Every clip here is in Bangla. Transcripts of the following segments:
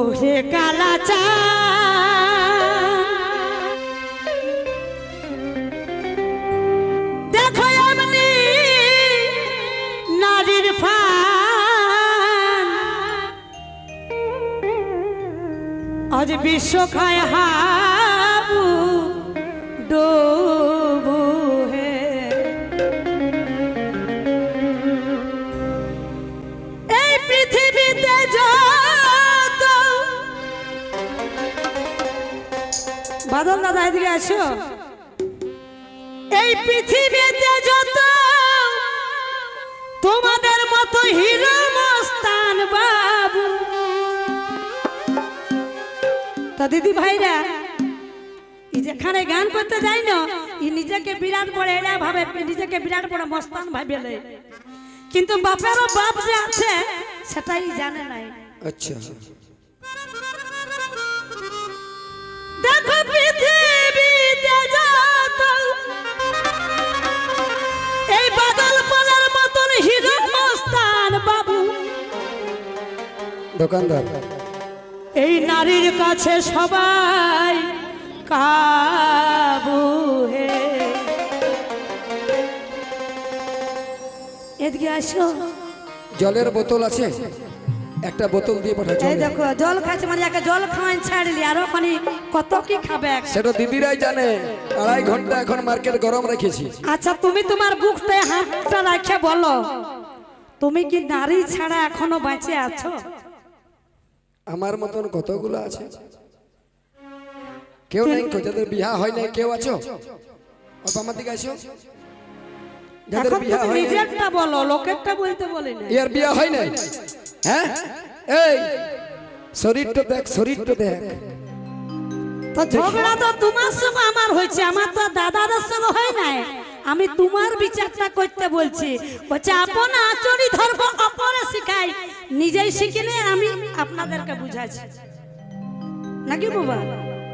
ওহে কালা চা দেখো এমনি নারীর ফান আজ বিশ্ব খায় হাবু আসো এই পৃথিবীতে যত তোমাদের মতো হিরো মস্তান বাবু। তা দিদি ভাইরা যেখানে গান করতে যাই না ই নিজেকে বিরাট বড় এরা ভাবে, নিজেকে বিরাট বড় মস্তান ভাবেলে কিন্তু বাপেরও বাপ যে আছে, সেটাই জানে নাই। আচ্ছা। দোকানদার। এই নারীর কাছে সবাই কাবু হে এদিকে আসো। জলের বোতল আছে? একটা বোতল দিয়ে পাঠা এই দেখো জল খাচ্ছে মানে একে জল খাওয়ান ছাড়লি আর ওখানে কত কি খাবে সেটা দিদিরাই জানে। আড়াই ঘণ্টা এখন মার্কেট গরম রেখেছি। আচ্ছা তুমি তোমার বুকটায় হাতটা রাখে বলো। তুমি কি নারী ছাড়া এখনও বেঁচে আছো? আমার মতন কতগুলো আছে? কেউ নাই কো, যাদের বিয়া হয় নাই কেউ আছো? অল্প আমার দিকে আসো। যাদের বিয়া হয় নিজেরটা বলো লোকেরটা বলতে বলি না ইয়ার বিয়া হয় নাই? হ্যাঁ? এই শরীরটা দেখ শরীরটা দেখ। তো ঝগড়া তো তোমার সঙ্গে আমার হয়েছে আমার তো দাদাদের সঙ্গে হয় নাই। আমি তোমার বিচারটা করতে বলছি। বলছে, আপন আচরি ধর্ম, অপরে শিখাই। নিজেই শিখিনি আমি আপনাদেরকে বুঝাচ্ছি। নাকি বাবা?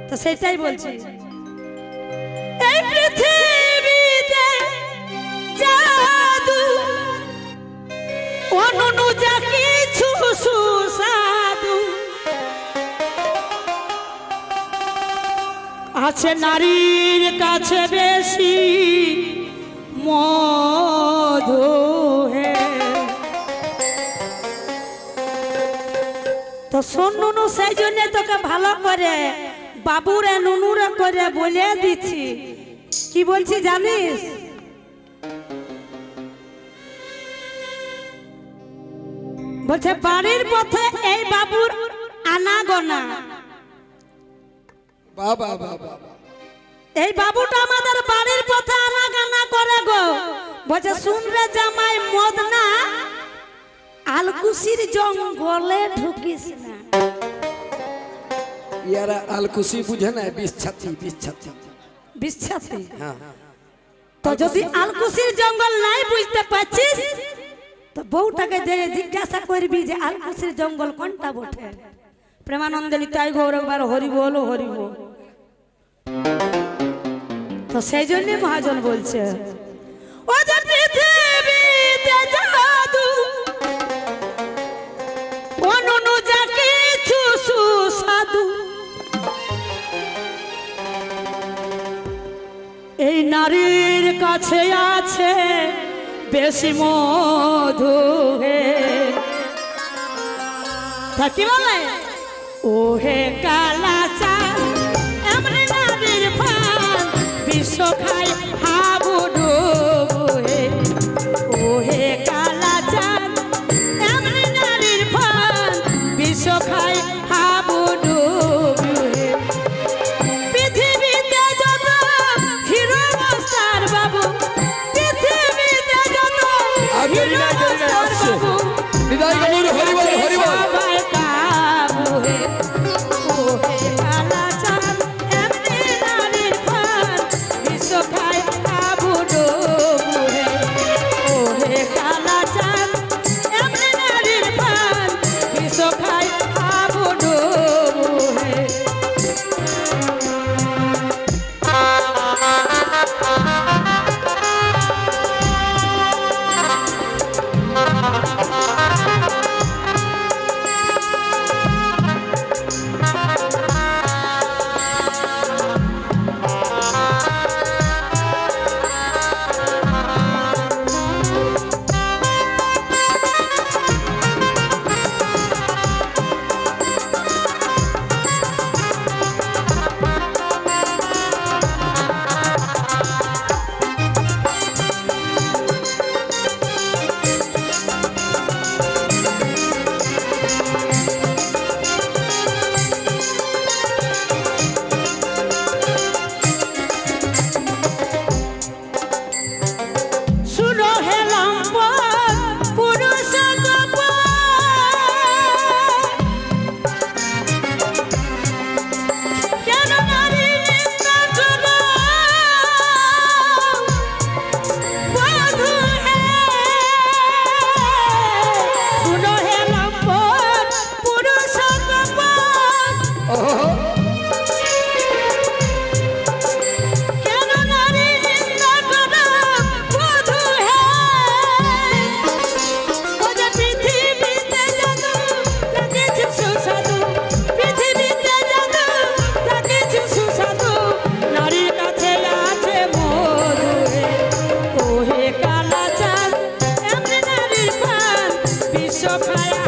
তো সেটাই বলছি। এই পৃথিবীতে জাদু অননু যা কিছু সুসাদু আছে নারীর কাছে বেশি মধু হে। তো শোন সেই জন্য তোকে ভালো করে, বাবুরে, নুনুরে করে বলে দিচ্ছি। কি বলছি জানিস? বলছে, বাড়ির পথে এই বাবুর আনাগোনা। বাবা বাবা। এই বাবুটা আমাদের বাড়ির পথে আনা গানা করে গো। বলছে শুন রে জামাই মদ না আলকুশির জঙ্গলে ঢুকিস না। ইয়ারা আলকুশি বুঝে না বিষ ছাতি বিষ ছাতি বিশ্বাসী হ্যাঁ। তো যদি আলকুশির জঙ্গল নাই বুঝতে পারছিস তো বউটাকে যে জিজ্ঞাসা করবি যে আলকুশির জঙ্গল কোনটা বটে? প্রেমানন্দ লিতাই গৌর একবার হরি বল হরি বল তো সেই জন্য মহাজন বলছে ও যে পৃথিবীতে এই নারীর কাছে আছে বেশি মধু হে। তা কি বলে? ও হে কালা হে সফায়া